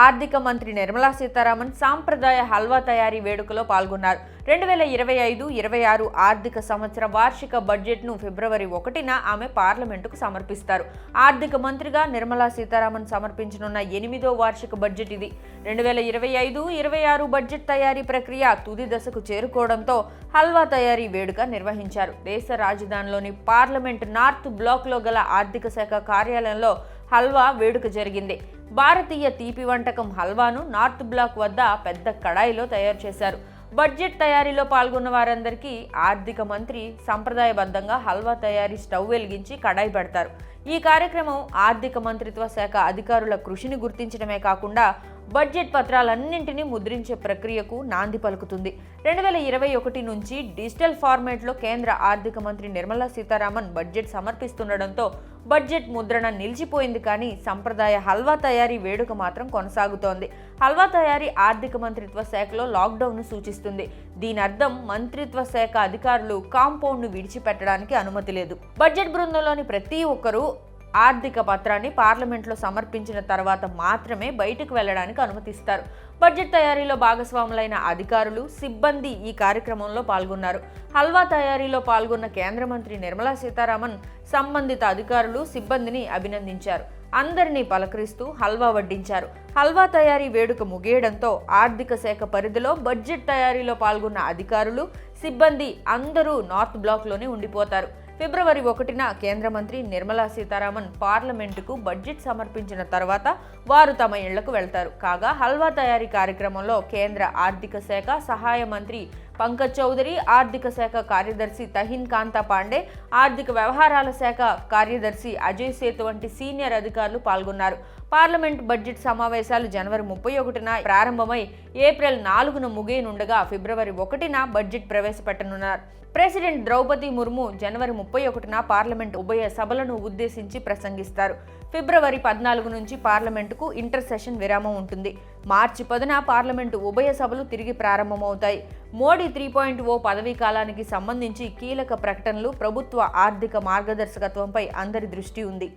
ఆర్థిక మంత్రి నిర్మలా సీతారామన్ సాంప్రదాయ హల్వా తయారీ వేడుకలో పాల్గొన్నారు. రెండు వేల ఇరవై ఐదు ఇరవై ఆరు ఆర్థిక సంవత్సర వార్షిక బడ్జెట్ను ఫిబ్రవరి ఒకటిన ఆమె పార్లమెంటుకు సమర్పిస్తారు. ఆర్థిక మంత్రిగా నిర్మలా సీతారామన్ సమర్పించనున్న ఎనిమిదో వార్షిక బడ్జెట్ ఇది. రెండు వేల ఇరవై ఐదు ఇరవై ఆరు బడ్జెట్ తయారీ ప్రక్రియ తుది దశకు చేరుకోవడంతో హల్వా తయారీ వేడుక నిర్వహించారు. దేశ రాజధానిలోని పార్లమెంట్ నార్త్ బ్లాక్లో గల ఆర్థిక శాఖ కార్యాలయంలో హల్వా వేడుక జరిగింది. భారతీయ తీపి వంటకం హల్వాను నార్త్ బ్లాక్ వద్ద పెద్ద కడాయిలో తయారు చేశారు. బడ్జెట్ తయారీలో పాల్గొన్న వారందరికీ ఆర్థిక మంత్రి సంప్రదాయబద్ధంగా హల్వా తయారీ స్టవ్ వెలిగించి కడాయి పెడతారు. ఈ కార్యక్రమం ఆర్థిక మంత్రిత్వ శాఖ అధికారుల కృషిని గుర్తించడమే కాకుండా బడ్జెట్ పత్రాలన్నింటినీ ముద్రించే ప్రక్రియకు నాంది పలుకుతుంది. రెండు వేల ఇరవై ఒకటి నుంచి డిజిటల్ ఫార్మాట్లో కేంద్ర ఆర్థిక మంత్రి నిర్మలా సీతారామన్ బడ్జెట్ సమర్పిస్తుండడంతో బడ్జెట్ ముద్రణ నిలిచిపోయింది కానీ సంప్రదాయ హల్వా తయారీ వేడుక మాత్రం కొనసాగుతోంది. హల్వా తయారీ ఆర్థిక మంత్రిత్వ శాఖలో లాక్డౌన్ను సూచిస్తుంది. దీని అర్థం మంత్రిత్వ శాఖ అధికారులు కాంపౌండ్ను విడిచిపెట్టడానికి అనుమతి లేదు. బడ్జెట్ బృందంలోని ప్రతి ఒక్కరూ ఆర్థిక పత్రాన్ని పార్లమెంట్లో సమర్పించిన తర్వాత మాత్రమే బయటకు వెళ్ళడానికి అనుమతిస్తారు. బడ్జెట్ తయారీలో భాగస్వాములైన అధికారులు సిబ్బంది ఈ కార్యక్రమంలో పాల్గొన్నారు. హల్వా తయారీలో పాల్గొన్న కేంద్ర మంత్రి నిర్మలా సీతారామన్ సంబంధిత అధికారులు సిబ్బందిని అభినందించారు. అందరినీ పలకరిస్తూ హల్వా వడ్డించారు. హల్వా తయారీ వేడుక ముగియడంతో ఆర్థిక శాఖ పరిధిలో బడ్జెట్ తయారీలో పాల్గొన్న అధికారులు సిబ్బంది అందరూ నార్త్ బ్లాక్లోనే ఉండిపోతారు. ఫిబ్రవరి ఒకటిన కేంద్ర మంత్రి నిర్మలా సీతారామన్ పార్లమెంటుకు బడ్జెట్ సమర్పించిన తర్వాత వారు తమ ఇళ్ళకు వెళ్తారు. కాగా హల్వా తయారీ కార్యక్రమంలో కేంద్ర ఆర్థిక శాఖ సహాయ మంత్రి పంకజ్ చౌదరి ఆర్థిక శాఖ కార్యదర్శి తహిన్ కాంతా పాండే ఆర్థిక వ్యవహారాల శాఖ కార్యదర్శి అజయ్ సేతు వంటి సీనియర్ అధికారులు పాల్గొన్నారు. పార్లమెంట్ బడ్జెట్ సమావేశాలు జనవరి ముప్పై ఒకటిన ప్రారంభమై ఏప్రిల్ నాలుగున ముగియనుండగా ఫిబ్రవరి ఒకటిన బడ్జెట్ ప్రవేశపెట్టనున్నారు. ప్రెసిడెంట్ ద్రౌపది ముర్ము జనవరి ముప్పై ఒకటిన పార్లమెంట్ ఉభయ సభలను ఉద్దేశించి ప్రసంగిస్తారు. ఫిబ్రవరి పద్నాలుగు నుంచి పార్లమెంటుకు ఇంటర్ సెషన్ విరామం ఉంటుంది. మార్చి పదున పార్లమెంటు ఉభయ సభలు తిరిగి ప్రారంభమవుతాయి. మోడీ త్రీ పాయింట్ ఓ పదవీ కాలానికి సంబంధించి కీలక ప్రకటనలు ప్రభుత్వ ఆర్థిక మార్గదర్శకత్వంపై అందరి దృష్టి ఉంది.